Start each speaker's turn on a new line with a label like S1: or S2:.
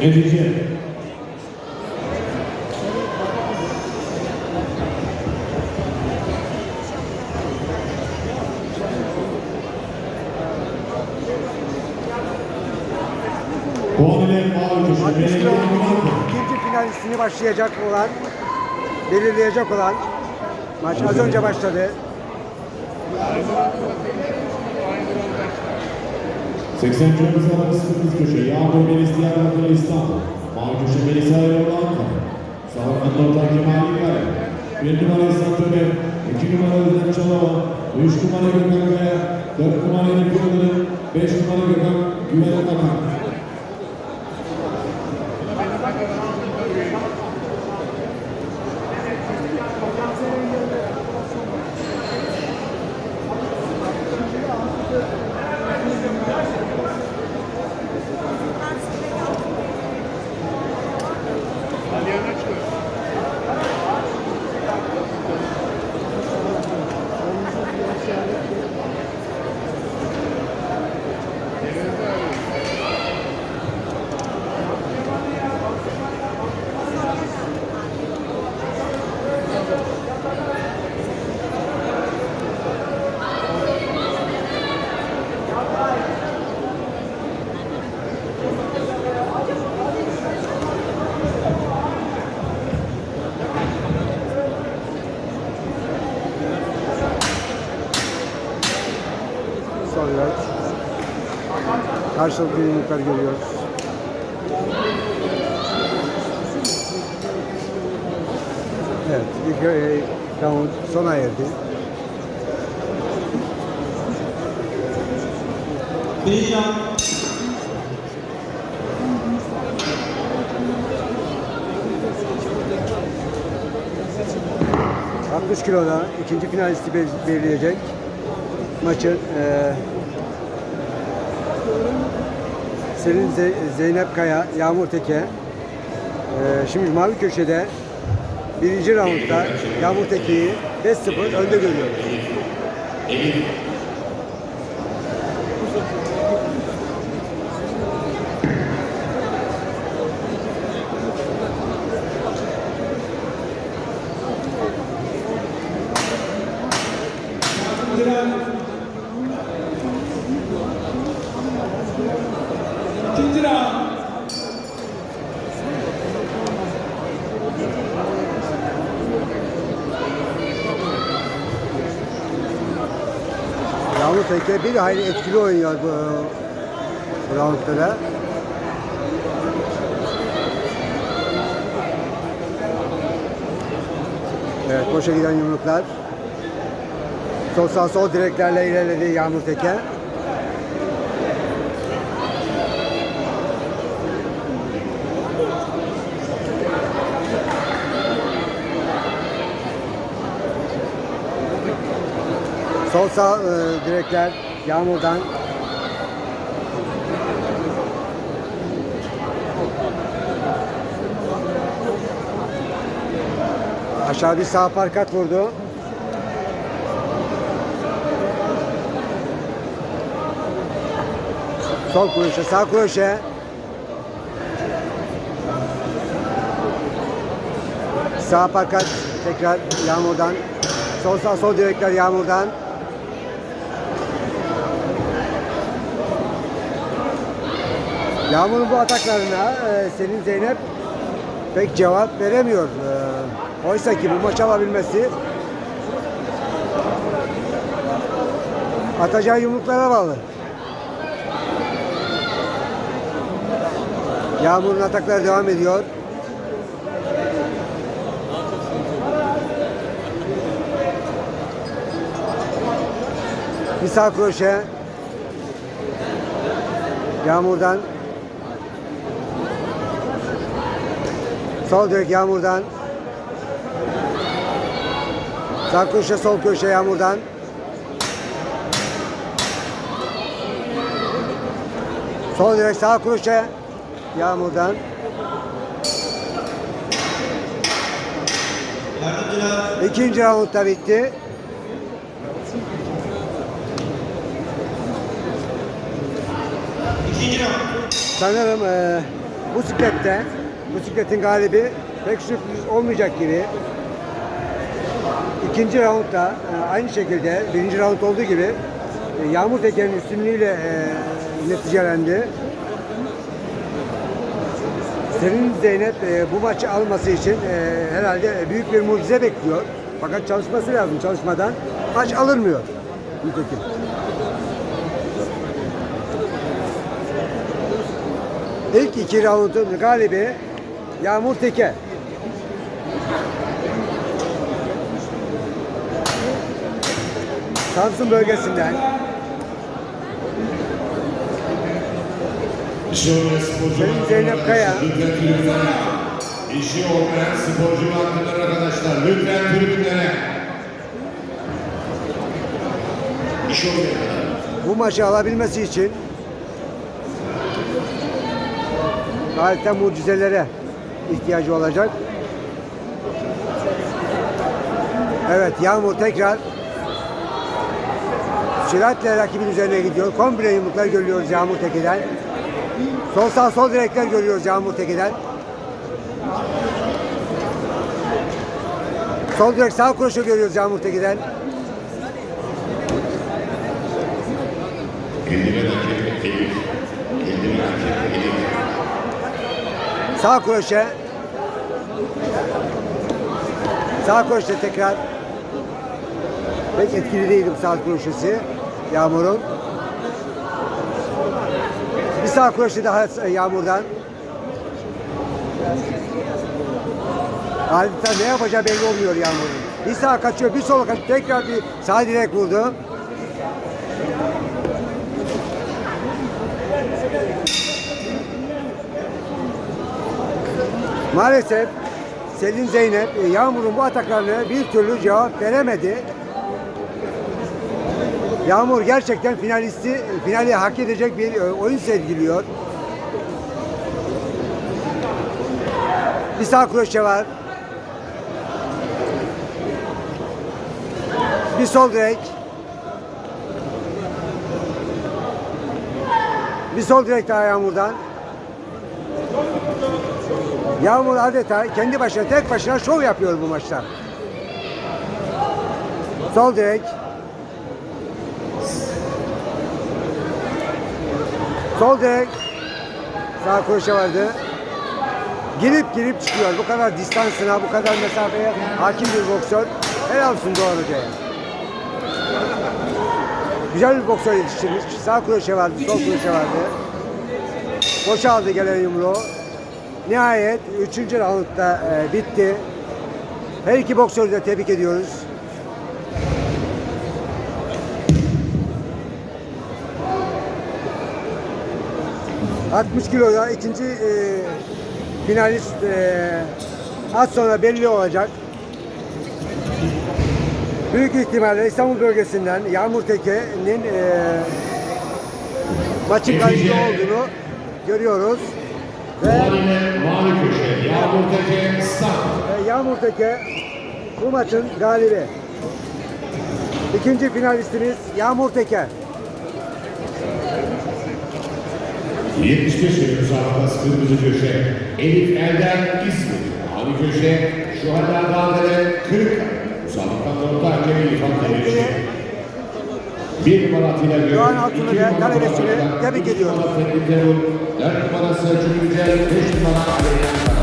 S1: Netice. Puan ile mavi köşe.
S2: 60
S1: Belediye
S2: kilo
S1: Yunanlı.
S2: ikinci finalistini başlayacak olan, belirleyecek olan maç az önce başladı.
S1: 80 kırmızı arası kırmızı köşe. Yağmur Melis Diyarbakır İstanbul. Mavi köşe Melisa Erol Ankara. Savunma Nurdan Kemal İlkay. Bir numara İslam Tömer. iki numara Özlem Çalova. Üç numara Gökhan Kaya. Dört numara Elif Yıldırım. Beş numara Gökhan Güven Bakan.
S2: Sonra karşılıklı yumruklar görüyoruz. Evet, ilk e, round sona erdi. 60 kiloda ikinci finalisti bel- belirleyecek maçın e, Selin Ze- Zeynep Kaya, Yağmur Teke. E, şimdi mavi köşede birinci roundda Yağmur Teke'yi 5-0 önde görüyoruz.
S3: İkinci round.
S2: Yağmur Teke bir hayli etkili oynuyor bu, roundlara. Evet, boşa giden yumruklar. Sol sağ sol direklerle ilerledi Yağmur Teke. Sol sağ e, direkler Yağmur'dan. Aşağı bir sağ parkat vurdu. Sol kroşe, sağ kroşe. Sağ parkat tekrar Yağmur'dan. Sol sağ sol direkler Yağmur'dan. Yağmur'un bu ataklarına e, Selin Zeynep pek cevap veremiyor. E, oysa ki bu maç alabilmesi atacağı yumruklara bağlı. Yağmur'un atakları devam ediyor. Bir sağ kroşe. Yağmur'dan. Sol direk Yağmur'dan. Sağ köşe sol köşe Yağmur'dan. Sol direk sağ köşe Yağmur'dan. İkinci round da bitti.
S3: İkinci round.
S2: Sanırım eee bu siklette bu sikletin galibi pek sürpriz olmayacak gibi. İkinci roundda e, aynı şekilde birinci round olduğu gibi e, Yağmur Teker'in üstünlüğüyle e, neticelendi. Senin Zeynep e, bu maçı alması için e, herhalde büyük bir mucize bekliyor. Fakat çalışması lazım. Çalışmadan maç alınmıyor. Nitekim. İlk iki roundun galibi Yağmur Teke. Samsun bölgesinden. Sayın Zeynep Kaya.
S1: İşi olmayan sporcu hakkıdır arkadaşlar. Lütfen tribünlere. İşi olmayan.
S2: bu maçı alabilmesi için gayet mucizelere ihtiyacı olacak. Evet Yağmur tekrar süratle rakibin üzerine gidiyor. Komple yumruklar görüyoruz Yağmur Teke'den. Sol sağ sol direkler görüyoruz Yağmur Teke'den. Sol direk sağ kroşe görüyoruz Yağmur Teke'den. Sağ kroşe. Sağ kroşe tekrar. Pek etkili değildi bu sağ kroşesi. Yağmur'un. Bir sağ kroşe daha Yağmur'dan. Adeta ne yapacağı belli olmuyor Yağmur'un. Bir sağ kaçıyor, bir sol kaçıyor. Tekrar bir sağ direk vurdu. Maalesef Selin Zeynep e, Yağmur'un bu ataklarına bir türlü cevap veremedi. Yağmur gerçekten finalisti, finali hak edecek bir e, oyun sergiliyor. Bir sağ kroşe var. Bir sol direk. Bir sol direk daha Yağmur'dan. Yağmur adeta kendi başına tek başına şov yapıyor bu maçta. Sol direk. Sol direk. Sağ kroşe vardı. Girip girip çıkıyor. Bu kadar distansına, bu kadar mesafeye hakim bir boksör. Helal olsun Doğan Hoca'ya. Güzel bir boksör yetiştirmiş. Sağ kroşe vardı, sol kroşe vardı. Boşaldı gelen yumruğu. Nihayet 3. roundda e, bitti. Her iki boksörü de tebrik ediyoruz. ...60 kiloda ikinci e, finalist e, az sonra belli olacak. Büyük ihtimalle İstanbul bölgesinden Yağmur Teke'nin e, maçın kayıtlı olduğunu görüyoruz. Ve
S1: mavi köşe. Yağmur Teke Star.
S2: Ve Yağmur Teke bu maçın galibi. İkinci finalistimiz Yağmur Teke.
S1: 75 yıl müsabakası kırmızı köşe. Elif Erdem İzmir. Mavi köşe. Şu anda Dağdere Kırıkkale. Müsabakanın orta hakemi İrfan Demirci. Bir numara Atilla Gök.
S2: Doğan
S1: iki
S2: ve
S1: Bakan,
S2: tebrik
S1: üç
S2: ediyorum.
S1: numara numarası Cümle, beş numara Ali